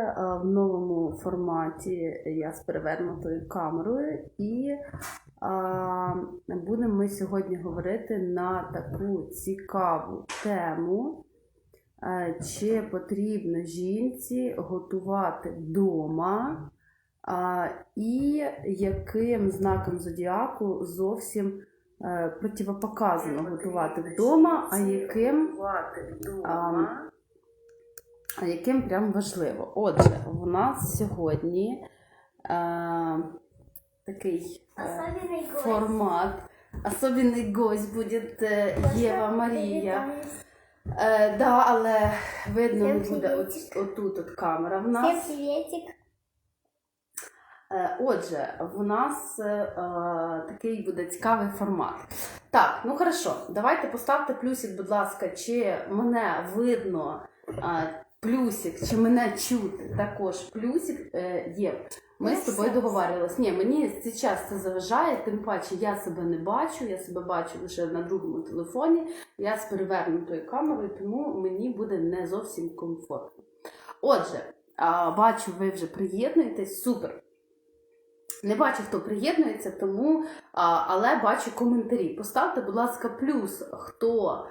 е, в новому форматі я з перевернутою камерою, і а, будемо ми сьогодні говорити на таку цікаву тему, е, чи потрібно жінці готувати вдома, а, і яким знаком зодіаку зовсім е, противопоказано готувати вдома, а яким а, а яким прям важливо. Отже, у нас сьогодні е, такий е, формат. Особенний гость буде е, Єва Марія. Е, да, але видно не буде от, отут от камера в нас. приветик. Е, Отже, в нас е, е, такий буде цікавий формат. Так, ну хорошо, давайте поставте плюсик, будь ласка, чи мене видно е, плюсик, чи мене чути також плюсик е, є. Ми з тобою договарювалися. Ні, мені зараз це заважає, тим паче я себе не бачу, я себе бачу лише на другому телефоні, я з перевернутою камерою, тому мені буде не зовсім комфортно. Отже, бачу, ви вже приєднуєтесь, супер. Не бачу, хто приєднується, тому, але бачу коментарі. Поставте, будь ласка, плюс, хто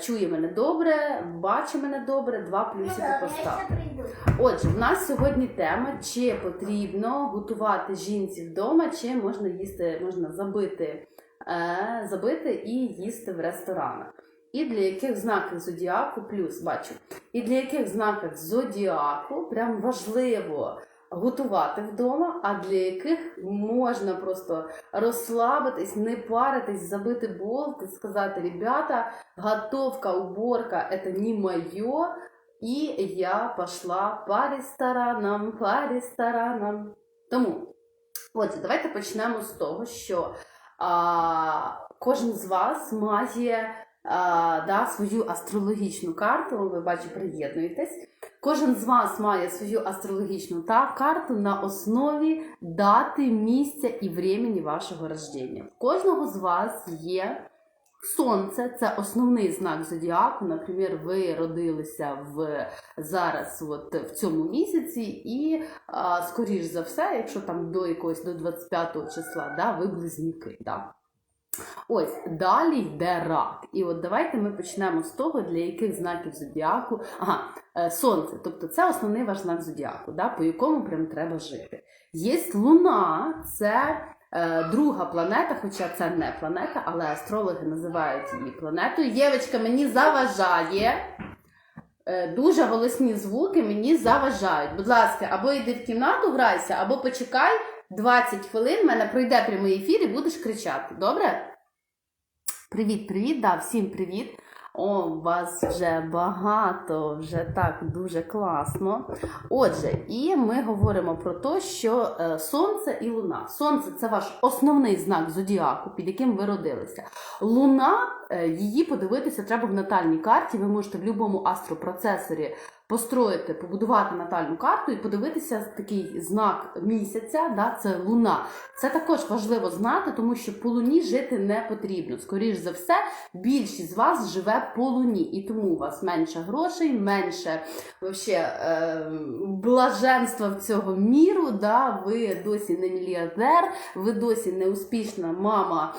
чує мене добре, бачить мене добре, два Ну плюсики сейчас приду. Отже, в нас сьогодні тема, чи потрібно готувати жінці вдома, чи можна їсти, можна забити, е, забити і їсти в ресторанах. І для яких знаків зодіаку, плюс бачу, і для яких знаків зодіаку прям важливо готувати вдома, а для яких можна просто розслабитись, не паритись, забити болт і сказати: ребята, готовка, уборка це не моє. І я пішла по ресторанам, по ресторанам. Тому, отже, давайте почнемо з того, що а, кожен з вас має а, да, свою астрологічну карту. Ви бачу, приєднуєтесь. Кожен з вас має свою астрологічну та, карту на основі дати, місця і времени вашого рождення. Кожного з вас є Сонце це основний знак зодіаку. Наприклад, ви родилися в зараз, от в цьому місяці, і скоріш за все, якщо там до якогось до 25 числа, да, ви близнюки. Да. Ось далі йде рак. І от давайте ми почнемо з того, для яких знаків зодіаку. Ага, е, сонце, тобто це основний ваш знак зодіаку, да, по якому прям треба жити. Є луна, це е, друга планета, хоча це не планета, але астрологи називають її планетою. Євочка мені заважає. Е, Дуже голосні звуки мені заважають. Будь ласка, або йди в кімнату, грайся, або почекай 20 хвилин, в мене пройде прямий ефір і будеш кричати. Добре? Привіт, привіт, да, всім привіт. О, вас вже багато, вже так дуже класно. Отже, і ми говоримо про те, що е, сонце і луна. Сонце це ваш основний знак зодіаку, під яким ви родилися. Луна, е, її подивитися треба в натальній карті. Ви можете в будь-якому астропроцесорі построїти, побудувати натальну карту і подивитися такий знак місяця, да, це луна. Це також важливо знати, тому що по луні жити не потрібно. Скоріш за все, більшість з вас живе по луні, і тому у вас менше грошей, менше вообще, е, блаженства в цього міру. Да? Ви досі не мільярдер, ви досі не успішна мама.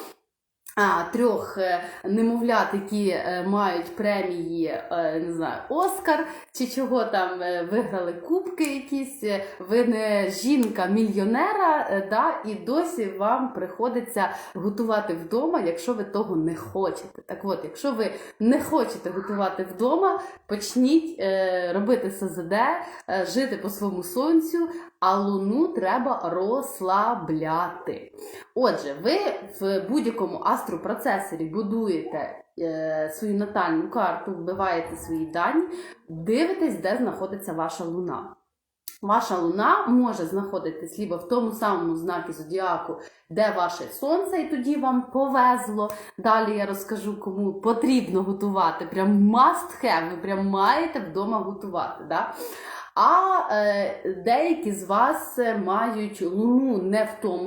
А, трьох е, немовлят, які е, мають премії, е, не знаю, Оскар чи чого там виграли кубки якісь. Ви не жінка мільйонера, е, да, і досі вам приходиться готувати вдома, якщо ви того не хочете. Так от, якщо ви не хочете готувати вдома, почніть робити СЗД, жити по своєму сонцю, а луну треба розслабляти. Отже, ви в будь-якому астропроцесорі будуєте е, свою натальну карту, вбиваєте свої дані, дивитесь, де знаходиться ваша луна. Ваша луна може знаходитись либо в тому самому знакі зодіаку, де ваше сонце, і тоді вам повезло. Далі я розкажу, кому потрібно готувати. Прям must have, ви прям маєте вдома готувати. Да? А е, деякі з вас е, мають луну не в тому